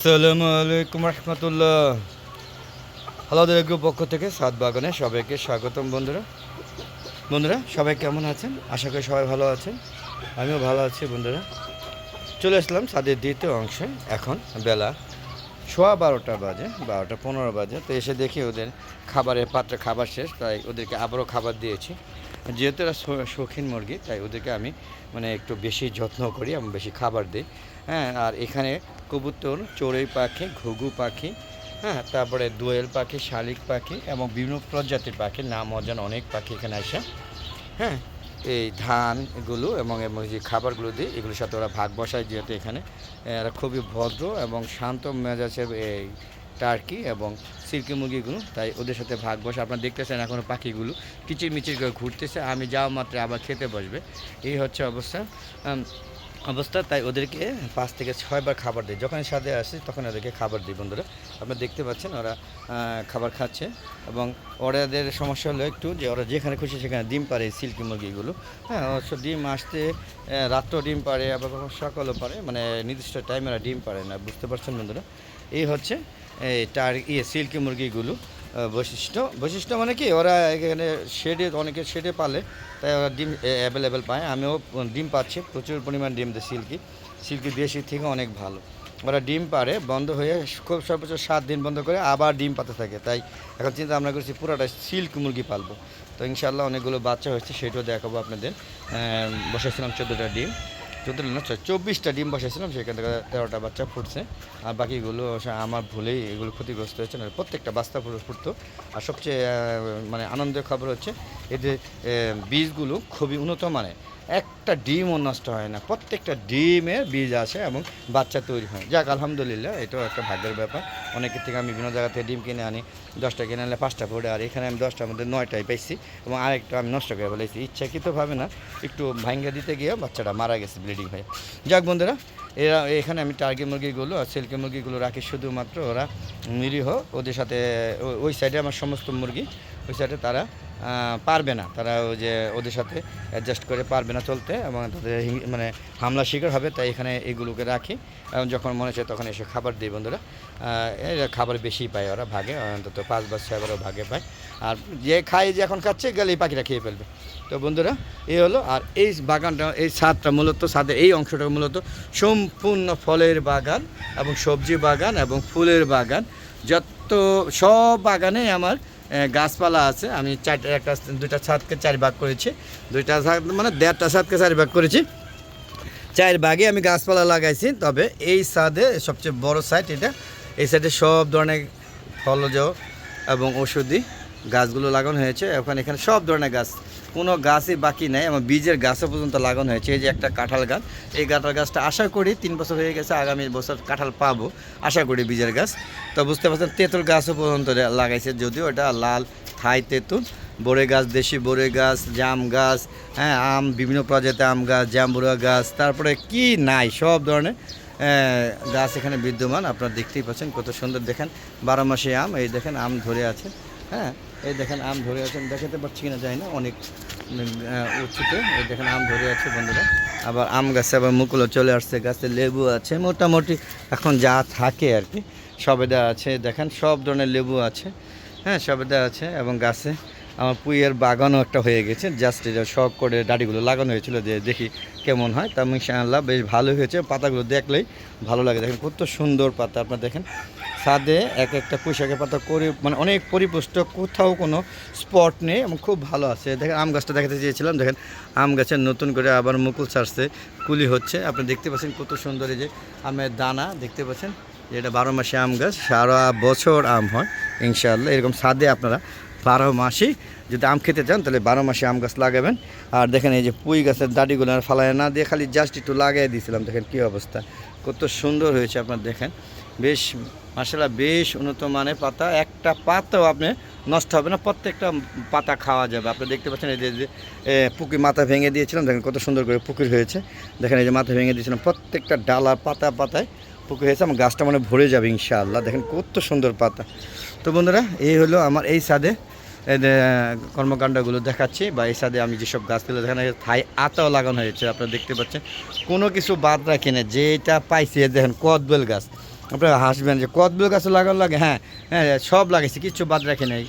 আসসালামু আলাইকুম রহমতুল্লাহ। আলাদা গ্রুপ পক্ষ থেকে সাত বাগানে সবাইকে স্বাগতম বন্ধুরা। বন্ধুরা, সবাই কেমন আছেন? আশা করি সবাই ভালো আছেন। আমিও ভালো আছি বন্ধুরা। চলে আসলাম সাদের দ্বিতীয় অংশে। এখন বেলা সোয়া বারোটা বাজে, বারোটা পনেরো বাজে। তো এসে দেখি ওদের খাবারের পাত্রে খাবার শেষ, তাই ওদেরকে আবারও খাবার দিয়েছি। যেহেতু এরা শৌখিন মুরগি, তাই ওদেরকে আমি মানে একটু বেশি যত্ন করি এবং বেশি খাবার দিই। হ্যাঁ আর এখানে কবুতর, চড়ুই পাখি, ঘুঘু পাখি হ্যাঁ তারপরে দোয়েল পাখি, শালিক পাখি এবং বিভিন্ন প্রজাতির পাখি, নাম অজান অনেক পাখি এখানে আসে। হ্যাঁ এই ধান এগুলো এবং এবং যে খাবারগুলো দিই এগুলোর সাথে ওরা ভাগ বসায় যেহেতু এখানে। এরা খুবই ভদ্র এবং শান্ত মেজাজের এই টার্কি এবং সিল্কি মুরগিগুলো, তাই ওদের সাথে ভাগ বসে আপনারা দেখতেছেন এখনও পাখিগুলো কিচির মিচির করে ঘুরতেছে। আমি যাওয়া মাত্র আবার খেতে বসবে। এই হচ্ছে অবস্থা। অবস্থা তাই ওদেরকে পাঁচ থেকে ছয়বার খাবার দিই। যখন সাথে আসি তখন ওদেরকে খাবার দিই বন্ধুরা। আপনারা দেখতে পাচ্ছেন ওরা খাবার খাচ্ছে এবং ওরাদের সমস্যা হলো একটু যে ওরা যেখানে খুশি সেখানে ডিম পারে সিল্কি মুরগিগুলো। হ্যাঁ অবশ্য ডিম আসতে আহ, রাত্রেও ডিম পারে আবার কখনো সকালও পারে মানে নির্দিষ্ট টাইমে ওরা ডিম পারে না বুঝতে পারছেন বন্ধুরা? এই হচ্ছে এই টার ইয়ে সিল্কি মুরগিগুলো। বৈশিষ্ট্য। বৈশিষ্ট্য মানে কি ওরা এখানে শেডে অনেকে শেডে পালে তাই ওরা ডিম অ্যাভেলেবেল পায়। আমিও ডিম পাচ্ছি প্রচুর পরিমাণ ডিম দেয় সিল্কি। সিল্কি দেশি থেকে অনেক ভালো। ওরা ডিম পারে বন্ধ হয়ে খুব সর্বোচ্চ সাত দিন বন্ধ করে আবার ডিম পাতে থাকে। তাই এখন চিন্তা আমরা করছি পুরোটা সিল্ক মুরগি পালবো। তো ইনশাল্লাহ অনেকগুলো বাচ্চা হয়েছে সেটাও দেখাবো আপনাদের। আহ, বসাইছিলাম চোদ্দোটা ডিম। চোদ্দোটা না চব্বিশটা ডিম বসেছিলাম সেখান থেকে তেরোটা বাচ্চা ফুটছে। আর বাকিগুলো আমার ভুলেই এগুলো ক্ষতিগ্রস্ত হয়েছে, না, প্রত্যেকটা ফুল- ফুটতো। আর সবচেয়ে মানে আনন্দের খবর হচ্ছে এদের বীজগুলো খুবই উন্নত মানের। একটা ডিমও নষ্ট হয় না। প্রত্যেকটা ডিমের বীজ আসে এবং বাচ্চা তৈরি হয়। যাক, আলহামদুলিল্লাহ, এটাও একটা ভাগ্যের ব্যাপার। অনেকের থেকে আমি বিভিন্ন জায়গা থেকে ডিম কিনে আনি, দশটা কিনে আনলে পাঁচটা পড়ে, আর এখানে আমি দশটার মধ্যে নয়টাই পাইছি এবং আরেকটা আমি নষ্ট করে ফেলেছি। ইচ্ছাকৃতভাবে না, একটু ভাঙ্গা দিতে গিয়ে বাচ্চাটা মারা গেছে ব্লিডিং হয়ে। যাক বন্ধুরা, এরা, এখানে আমি টার্গি মুরগিগুলো আর সিল্কি মুরগিগুলো রাখি শুধুমাত্র ওরা নিরীহ। ওদের সাথে ওই সাইডে আমার সমস্ত মুরগি, ওই সাইডে তারা পারবে না। তারা ওই যে ওদের সাথে অ্যাডজাস্ট করে পারবে না চলতে এবং তাদের মানে হামলা শিকার হবে, তাই এখানে এগুলোকে রাখি। এবং যখন মনে হচ্ছে তখন এসে খাবার দিই বন্ধুরা। খাবার বেশি পায় ওরা ভাগে, অন্তত পাঁচ বা ছয়বারও ভাগে পায়। আর যে খায়, যে এখন খাচ্ছে গেলে পাখিটা খেয়ে ফেলবে। তো বন্ধুরা এই হলো, আর এই বাগানটা, এই ছাদটা মূলত, ছাদের এই অংশটা মূলত সম্পূর্ণ ফলের বাগান এবং সবজি বাগান এবং ফুলের বাগান। যত, সব বাগানে আমার গাছপালা আছে। আমি চারটা, একটা, দুইটা ছাদকে চার ভাগ করেছি। দুইটা ছাদ মানে দেড়টা ছাদকে চার ভাগ করেছি। চার ভাগে আমি গাছপালা লাগাইছি, তবে এই ছাদে সবচেয়ে বড় সাইড এটা। এই সাইডে সব ধরনের ফলজ এবং ওষুধি গাছগুলো লাগানো হয়েছে। এখন এখানে সব ধরনের গাছ কোনো গাছই বাকি নেই আমার বীজের গাছও পর্যন্ত লাগানো হয়েছে। এই যে একটা কাঁঠাল গাছ, এই কাঁঠাল গাছটা আশা করি তিন বছর হয়ে গেছে, আগামী বছর কাঁঠাল পাবো। আশা করি বীজের গাছ। তো বুঝতে পারছেন, তেঁতুল গাছও পর্যন্ত লাগাইছে, যদিও এটা লাল, থাই তেঁতুল। বড়ে গাছ, দেশি বড়ে গাছ, জাম গাছ হ্যাঁ আম, বিভিন্ন প্রজাতির আম গাছ জাম্বুরা গাছ, তারপরে কি নাই, সব ধরনের গাছ এখানে বিদ্যমান। আপনারা দেখতেই পাচ্ছেন কত সুন্দর দেখেন, বারো মাসে আম, এই দেখেন আম ধরে আছে হ্যাঁ। এই দেখেন আম ধরে আছেন। দেখাতে পাচ্ছি কিনা যায় না, অনেক উঁচুতে এই দেখেন আম ধরে আছে বন্ধুরা। আবার আম গাছে আবার মুকুলও চলে আসছে, গাছে লেবু আছে। মোটামুটি এখন যা থাকে আর কি সবেদা আছে। দেখেন সব ধরনের লেবু আছে হ্যাঁ সবেদা আছে। এবং গাছে আমার পুইয়ের বাগানও একটা হয়ে গেছে। জাস্ট এটা শখ করে দাড়িগুলো লাগানো হয়েছিল যে দেখি কেমন হয়। তা ইনশাআল্লাহ বেশ ভালো হয়েছে। পাতাগুলো দেখলেই ভালো লাগে। দেখেন কত সুন্দর পাতা। আপনার দেখেন ছাদে এক একটা পুঁইশাকের পাতা করে মানে অনেক পরিপুষ্ট, কোথাও কোনো স্পট নেই এবং খুব ভালো আছে। দেখেন, আম গাছটা দেখাতে চেয়েছিলাম, দেখেন, আম গাছের নতুন করে আবার মুকুল ছাড়ছে, কুলি হচ্ছে। আপনি দেখতে পাচ্ছেন কত সুন্দর এই যে আমের দানা, দেখতে পাচ্ছেন? এটা বারো মাসে আম গাছ, সারা বছর আম হয়, ইনশাআল্লাহ। এরকম ছাদে আপনারা বারো মাসেই যদি আম খেতে চান, তাহলে বারো মাসে আম গাছ লাগাবেন। আর দেখেন এই যে পুঁই গাছের দাড়িগুলো আর ফালায় না দিয়ে খালি জাস্ট একটু লাগাই দিয়েছিলাম। দেখেন কী অবস্থা, কত সুন্দর হয়েছে আপনার দেখেন। বেশ মাসাল্লাহ বেশ উন্নত মানের পাতা। একটা পাতাও আপনি নষ্ট হবে না, প্রত্যেকটা পাতা খাওয়া যাবে। আপনি দেখতে পাচ্ছেন এই যে পুকুর মাথা ভেঙে দিয়েছিলাম, দেখেন কত সুন্দর করে পুকুর হয়েছে। দেখেন এই যে মাথা ভেঙে দিয়েছিলাম, প্রত্যেকটা ডালা পাতা পাতায় পুকুর হয়েছে, আমার গাছটা মানে ভরে যাবে ইনশাআল্লাহ। দেখেন কত সুন্দর পাতা। তো বন্ধুরা, এই হলো আমার এই সাদে কর্মকাণ্ডগুলো দেখাচ্ছি বা এই সাথে আমি যেসব গাছগুলো দেখানো থাই আতাও লাগানো হয়েছে, আপনারা দেখতে পাচ্ছেন। কোনো কিছু বাদ রাখি না, যেটা পাইছি দেখেন কদবেল গাছ। আপনারা হাসবেন যে কতগুলো গাছ লাগানো লাগে হ্যাঁ হ্যাঁ সব লাগাইছি কিচ্ছু বাদ রাখে নাই।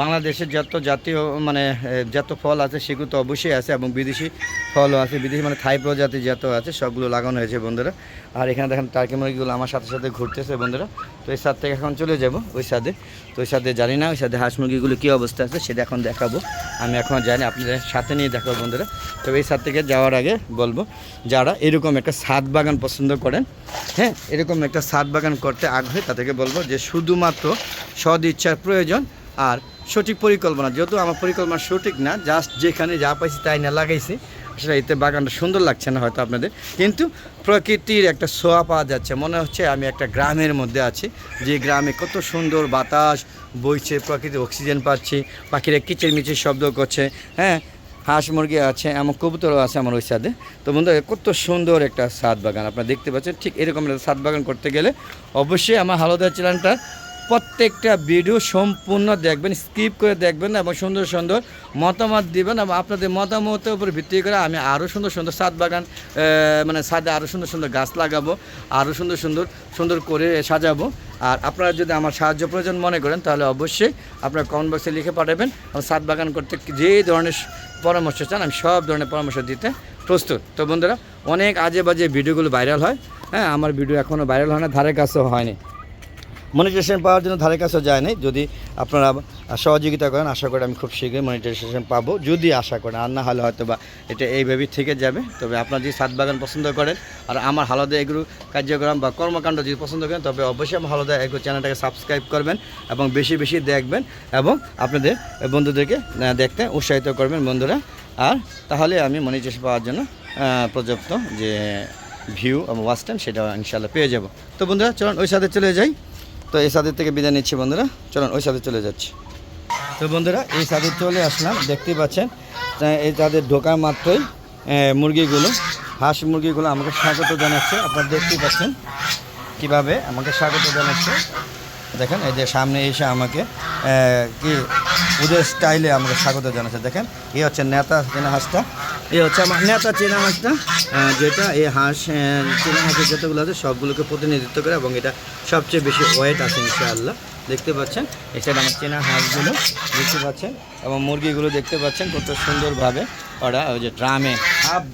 বাংলাদেশের যত জাতীয় মানে যত ফল আছে, সেগুলো তো অবশ্যই আছে, এবং বিদেশি ফলও আছে, বিদেশি মানে থাই প্রজাতি যত আছে, সবগুলো লাগানো হয়েছে বন্ধুরা। আর এখানে দেখেন টার্কি মুরগিগুলো আমার সাথে সাথে ঘুরতেছে বন্ধুরা। তো এই সাদ থেকে এখন চলে যাব ওই সাদে। তো ওই সাদে জানি না, ওই সাদে হাঁস মুরগিগুলো কী অবস্থা আছে, সেটা এখন দেখাবো। আমি এখন জানি আপনাদের সাথে নিয়ে দেখাবো বন্ধুরা। তো এই সাদ থেকে যাওয়ার আগে বলব, যারা এরকম একটা সাদ বাগান পছন্দ করেন হ্যাঁ এরকম একটা সাদ বাগান করতে আগ্রহী, তাদেরকে বলব যে শুধুমাত্র সদ ইচ্ছার প্রয়োজন আর সঠিক পরিকল্পনা, যেহেতু আমার পরিকল্পনা সঠিক না জাস্ট যেখানে যা পাইছি তাই না লাগাইছি। আসলে এতে বাগানটা সুন্দর লাগছে না হয়তো আপনাদের। কিন্তু প্রকৃতির একটা ছোঁয়া পাওয়া যাচ্ছে। মনে হচ্ছে আমি একটা গ্রামের মধ্যে আছি। যে গ্রামে কত সুন্দর বাতাস বইছে, প্রকৃতির অক্সিজেন পাচ্ছি। পাখিরা কিচিরমিচির শব্দ করছে। হ্যাঁ হাঁস মুরগি আছে, এমন কবুতরও আছে আমার ওই সাদে তো বন্ধু কত সুন্দর একটা সাদ বাগান। আপনারা দেখতে পাচ্ছেন ঠিক এরকম একটা সাদ বাগান করতে গেলে অবশ্যই আমার হালদা চ্যানেলটা প্রত্যেকটা ভিডিও সম্পূর্ণ দেখবেন স্কিপ করে দেখবেন এবং সুন্দর সুন্দর মতামত দিবেন এবং আপনাদের মতামতের উপর ভিত্তি করে আমি আরও সুন্দর সুন্দর সাদ বাগান মানে সাদে আরও সুন্দর সুন্দর গাছ লাগাবো আরও সুন্দর সুন্দর সুন্দর করে সাজাবো। আর আপনারা যদি আমার সাহায্য প্রয়োজন মনে করেন, তাহলে অবশ্যই আপনারা কমেন্ট বক্সে লিখে পাঠাবেন এবং সাদ বাগান করতে যে ধরনের পরামর্শ চান, আমি সব ধরনের পরামর্শ দিতে প্রস্তুত। তো বন্ধুরা, অনেক আজে বাজে ভিডিওগুলো ভাইরাল হয়। হ্যাঁ আমার ভিডিও এখনও ভাইরাল হয় না, ধারে কাছেও হয়নি। মনিটাইজেশন পাওয়ার জন্য ধারে কাছেও যায় নাই। যদি আপনারা সহযোগিতা করেন, আশা করি আমি খুব শীঘ্রই মনিটাইজেশন পাবো। যদি আশা করেন, আর না হলে হয়তো বা এটা এইভাবেই থেকে যাবে। তবে আপনারা যদি সাত বাগান পছন্দ করেন, আর আমার হালদা এগুলো কার্যক্রম বা কর্মকাণ্ড যদি পছন্দ করেন, তবে অবশ্যই আমার হালদা এগুলো চ্যানেলটাকে সাবস্ক্রাইব করবেন এবং বেশি বেশি দেখবেন এবং আপনাদের বন্ধুদেরকে দেখতে উৎসাহিত করবেন বন্ধুরা। আর তাহলে আমি মনিটাইজেশন পাওয়ার জন্য পর্যাপ্ত যে ভিউ এবং ওয়াচ টাইম সেটা ইনশাল্লাহ পেয়ে যাব। তো বন্ধুরা, চলুন ওই সাথে চলে যাই। তো এই সাদের থেকে বিদায় নিচ্ছি বন্ধুরা। চলুন, ওই সাথে চলে যাচ্ছি। তো বন্ধুরা, এই সাদে চলে আসলাম দেখতেই পাচ্ছেন? এই তাদের ঢোকার মাত্রই মুরগিগুলো, হাঁস মুরগিগুলো আমাকে স্বাগত জানাচ্ছে। আপনারা দেখতেই পাচ্ছেন কীভাবে আমাকে স্বাগত জানাচ্ছে। দেখেন, এই যে সামনে এসে আমাকে কি, ওদের স্টাইলে আমাকে স্বাগত জানাচ্ছে। দেখেন, এই হচ্ছে নেতা হাঁসটা। এই হচ্ছে আমার নেতা চেনা হাঁসটা যেটা এই হাঁস চেনা হাঁসের যতগুলো আছে, সবগুলোকে প্রতিনিধিত্ব করে এবং এটা সবচেয়ে বেশি ওয়েট আছে, ইনশাআল্লাহ। দেখতে পাচ্ছেন এছাড়া আমার চেনা হাঁসগুলো দেখতে পাচ্ছেন এবং মুরগিগুলো দেখতে পাচ্ছেন কত সুন্দরভাবে। ওরা ওই যে ড্রামে হাফ,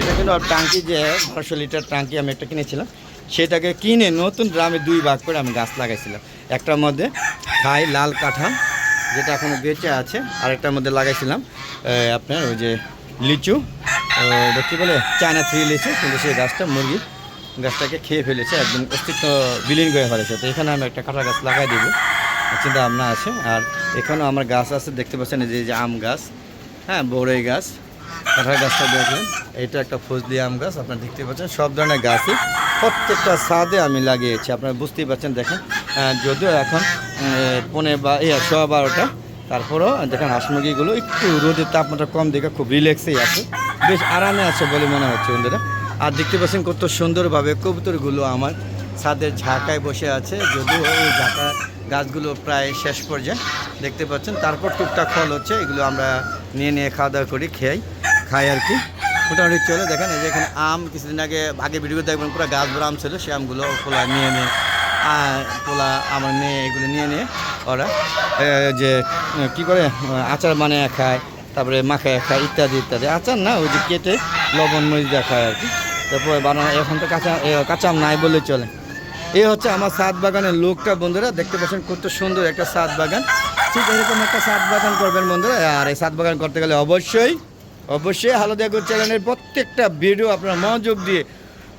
এটা কিন্তু টাঙ্কি যে বারোশো লিটার টাঙ্কি আমি একটা কিনেছিলাম, সেটাকে কিনে নতুন ড্রামে দুই ভাগ করে আমি গাছ লাগাইছিলাম। একটার মধ্যে খাই লাল কাঁঠাল, যেটা এখনও বেঁচে আছে, আরেকটার মধ্যে লাগাইছিলাম আপনার ওই যে লিচু ওটা কী বলে চায়না থ্রি লিচু কিন্তু সেই গাছটা মুরগি গাছটাকে খেয়ে ফেলেছে একদম অস্তিত্ব বিলীন করে ফেলেছে। তো এখানে আমি একটা কাঁঠাল গাছ লাগাই দেবো চিন্তা ভাবনা আছে। আর এখানেও আমার গাছ আছে দেখতে পাচ্ছেন এই যে যে আম গাছ হ্যাঁ বড়ই গাছ। কাঁঠাল গাছটা দেখলেন এটা একটা ফজলি আম গাছ আপনারা দেখতে পাচ্ছেন সব ধরনের গাছই প্রত্যেকটা ছাদে আমি লাগিয়েছি আপনারা বুঝতেই পারছেন দেখেন। যদিও এখন আহ, পৌনে বা সোয়া বারোটা তারপরেও দেখেন হাঁস মুরগিগুলো একটু রোদের তাপমাত্রা কম দেখে খুব রিল্যাক্সেই আছে। বেশ আরামে আছে বলে মনে হচ্ছে বন্ধুরা। আর দেখতে পাচ্ছেন কত সুন্দরভাবে কবুতরগুলো আমার ছাদের ঝাঁকায় বসে আছে। যদিও এই ঝাঁকা গাছগুলো প্রায় শেষ পর্যায়ে দেখতে পাচ্ছেন। তারপর টুকটাক ফল হচ্ছে, এগুলো আমরা নিয়ে নিয়ে খাওয়া দাওয়া করি, খেয়াই, খাই আর কি। মোটামুটি চলে, দেখেন এই যে এখানে আম, কিছুদিন আগে আগে ভিডিও দেখবেন, পুরো গাছ ভরা আম ছিল, সে আমগুলো পোলা নিয়ে নিয়ে পোলা আমার মেয়ে এগুলো নিয়ে নিয়ে ওরা যে কি করে আচার বানিয়ে খায় তারপরে মাখায় খায় ইত্যাদি ইত্যাদি। আচার না ওই যে কেটে লবণ মরিচ দেওয়া খায় আর কি। তারপরে বানানো এখন তো কাঁচা এ, কাঁচা নাই বললে চলে। এই হচ্ছে আমার সাত বাগানের লোকটা বন্ধুরা দেখতে পাচ্ছেন কত সুন্দর একটা সাত বাগান। ঠিক এরকম একটা সাত বাগান করবেন বন্ধুরা আর এই সাত বাগান করতে গেলে অবশ্যই অবশ্যই হালদিয়া গুড চ্যানেলের প্রত্যেকটা ভিডিও আপনারা মনোযোগ দিয়ে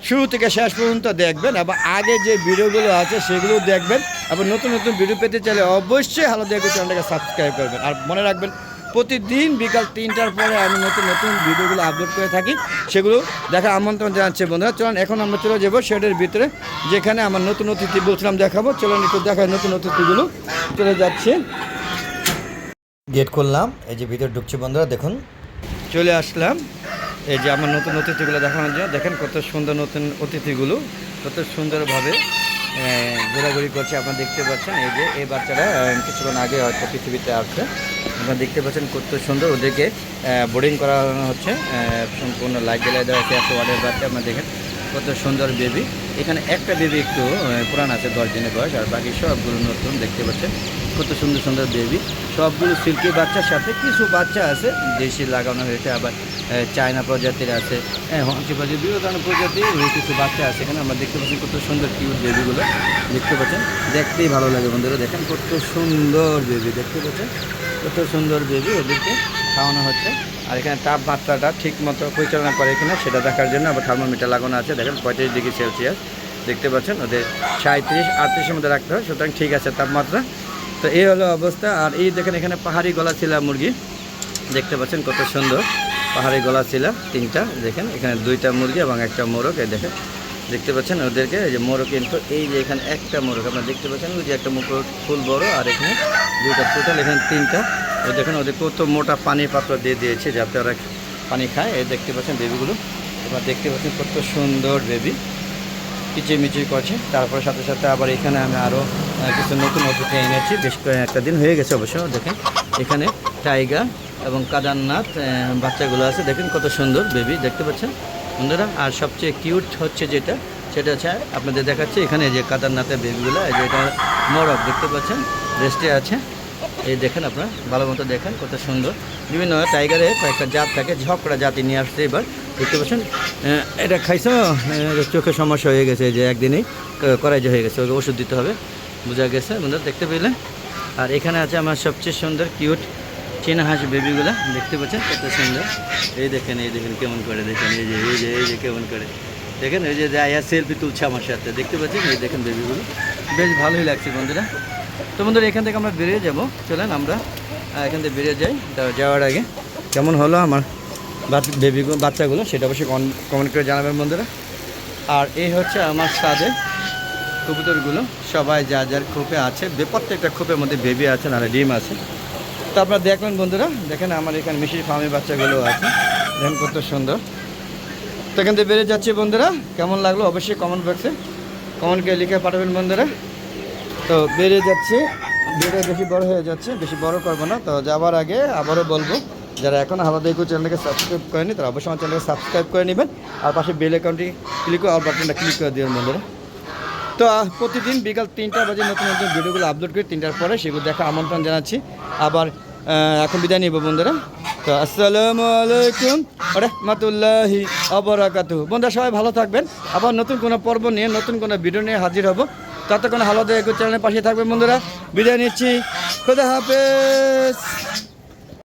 শুরু থেকে শেষ পর্যন্ত দেখবেন এবং আগে যে ভিডিওগুলো আছে সেগুলো দেখবেন এবং নতুন নতুন ভিডিও পেতে চাইলে অবশ্যই হালদিয়া গুড চ্যানেলটাকে সাবস্ক্রাইব করবেন। আর মনে রাখবেন প্রতিদিন বিকাল তিনটার পরে আমি নতুন নতুন ভিডিওগুলো আপলোড করে থাকি সেগুলো দেখার আমন্ত্রণ জানাচ্ছে বন্ধুরা। চলুন এখন আমরা চলে যাব শেডের ভিতরে যেখানে আমার নতুন অতিথি বলছিলাম দেখাবো। চলুন একটু দেখায় নতুন অতিথিগুলো। চলে যাচ্ছে। গেট করলাম এই যে ভিতরে ঢুকছে বন্ধুরা দেখুন। চলে আসলাম। এই যে আমার নতুন অতিথিগুলো দেখানোর জন্য, দেখেন কত সুন্দর নতুন অতিথিগুলো, কত সুন্দরভাবে ঘোরাঘুরি করছে। আপনারা দেখতে পাচ্ছেন, এই যে এই বাচ্চারা কিছুক্ষণ আগে হয়তো পৃথিবীতে আসছে। আপনারা দেখতে পাচ্ছেন কত সুন্দর ওদেরকে বোর্ডিং করানো হচ্ছে। সম্পূর্ণ লাইট জ্বালিয়ে দেওয়া হচ্ছে এত ওয়ার্ডের বাচ্চা আপনারা দেখেন। কত সুন্দর বেবি এখানে একটা বেবি একটু পুরান আছে, দশ দিনের বয়স, আর বাকি সবগুলো নতুন, দেখতে পাচ্ছেন। কত সুন্দর সুন্দর বেবি সবগুলো সিল্কি বাচ্চার সাথে কিছু বাচ্চা আছে, দেশি লাগানো হয়েছে, আবার চায়না প্রজাতির আছে হ্যাঁ হংসি পাখি বিভিন্ন ধরনের প্রজাতির ওই কিছু বাচ্চা আছে এখানে। আমরা দেখতে পাচ্ছি কত সুন্দর কিউট বেবিগুলো দেখতে পাচ্ছেন। দেখতেই ভালো লাগে বন্ধুরা, দেখেন কত সুন্দর বেবি দেখতে পাচ্ছেন। কত সুন্দর বেবি ওদেরকে খাওয়ানো হচ্ছে। আর এখানে তাপমাত্রাটা ঠিক মতো পরিচালনা করে কিনা সেটা দেখার জন্য আবার থার্মোমিটার লাগানো আছে। দেখেন পঁয়ত্রিশ ডিগ্রি সেলসিয়াস। দেখতে পাচ্ছেন ওদের সাঁত্রিশ আটত্রিশের মধ্যে রাখতে হয় সুতরাং ঠিক আছে তাপমাত্রা। তো এই হলো অবস্থা। আর এই দেখেন এখানে পাহাড়ি গলা ছিলা মুরগি। দেখতে পাচ্ছেন কত সুন্দর পাহাড়ি গলা ছিলা তিনটা। দেখেন এখানে দুইটা মুরগি এবং একটা মোরগ। এই দেখেন, দেখতে পাচ্ছেন ওদেরকে। এই যে মোরগ কিন্তু এই যে এখানে একটা মোরগ। আপনারা দেখতে পাচ্ছেন ওই যে একটা মোরগ ফুল বড়। আর এখানে দুইটা টোটাল এখানে তিনটা ওই দেখেন ওদের কত মোটা পানির পাত্র দিয়ে দিয়েছে, যাতে ওরা পানি খায়। এই দেখতে পাচ্ছেন বেবিগুলো এবার দেখতে পাচ্ছেন কত সুন্দর বেবি কিচিমিচি করছে। তারপরে সাথে সাথে আবার এখানে আমি আরও কিছু নতুন অতিথি এনেছি। বেশ একটা দিন হয়ে গেছে অবশ্য, দেখেন। এখানে টাইগার এবং কাদারনাথ বাচ্চাগুলো আছে। দেখেন কত সুন্দর বেবি দেখতে পাচ্ছেন? বন্ধুরা, আর সবচেয়ে কিউট হচ্ছে যেটা, সেটা হচ্ছে, আপনাদের দেখাচ্ছে। এখানে যে কাদারনাথের বেবিগুলো এই যে এটা মরক দেখতে পাচ্ছেন? রেস্টে আছে। এই দেখেন আপনার, ভালো মতো দেখেন কত সুন্দর। বিভিন্ন টাইগারের কয়েকটা জাত থাকে ঝকড়া জাতি নিয়ে আসছে এবার। দেখতে পাচ্ছেন এটা খাইছো? চোখে সমস্যা হয়ে গেছে যে একদিনেই করাই যে হয়ে গেছে, ওকে ওষুধ দিতে হবে। বোঝা গেছে, বন্ধুরা, দেখতে পেলেন আর এখানে আছে আমার সবচেয়ে সুন্দর, কিউট চীনা হাঁস বেবিগুলো, দেখতে পাচ্ছেন কত সুন্দর। এই দেখেন এই দেখেন, কেমন করে, দেখেন, এই যে এই যে এই যে, কেমন করে। দেখেন, এই যে আয়া সেলফি তুলছে আমার সাথে, দেখতে পাচ্ছেন? এই দেখেন বেবিগুলো। বেশ ভালোই লাগছে, বন্ধুরা। তো বন্ধুরা, এখান থেকে আমরা বেরিয়ে যাব। চলেন আমরা এখান থেকে বেরিয়ে যাই। যাওয়ার আগে কেমন হলো আমার বেবিগুলো বাচ্চাগুলো, সেটা অবশ্যই কমেন্ট করে জানাবেন বন্ধুরা। আর এই হচ্ছে আমার সাদে কবুতরগুলো। সবাই যা যার খোপে আছে প্রত্যেকটা খোপের মধ্যে বেবি আছে, নাহলে ডিম আছে। তো আপনারা দেখবেন বন্ধুরা, দেখেন আমার এখানে মিশির ফার্মের বাচ্চাগুলো আছে। দেখেন কত সুন্দর। তো এখান থেকে বেরিয়ে যাচ্ছে বন্ধুরা। কেমন লাগল অবশ্যই কমেন্ট বক্সে কমেন্টকে লিখে পাঠাবেন বন্ধুরা। তো বেরিয়ে যাচ্ছে। ভিডিও বেশি বড় হয়ে যাচ্ছে, বেশি বড় করব না। তো যাওয়ার আগে আবারও বলব, যারা এখন আলাদা একটু চ্যানেলকে সাবস্ক্রাইব করেনি, তারা অবশ্যই আমার চ্যানেলকে সাবস্ক্রাইব করে নেবেন। আর পাশে বেল অ্যাকাউন্টটি ক্লিক করে, আর বাটনটা ক্লিক করে দিবেন বন্ধুরা। তো প্রতিদিন বিকাল তিনটা বাজে নতুন নতুন ভিডিওগুলো আপলোড করি। তিনটার পরে সেগুলো দেখা আমন্ত্রণ জানাচ্ছি। আবার এখন বিদায় নিব বন্ধুরা। তো, আসসালামু আলাইকুম রহমতুল্লাহি আবরাকাতু বন্ধুরা, সবাই ভালো থাকবেন। আবার নতুন কোনো পর্ব নিয়ে, নতুন কোনো ভিডিও নিয়ে হাজির হব। ততক্ষণ হালদে চ্যানেলের পাশে থাকবেন বন্ধুরা। বিদায় নিচ্ছি। খোদা হাফেজ।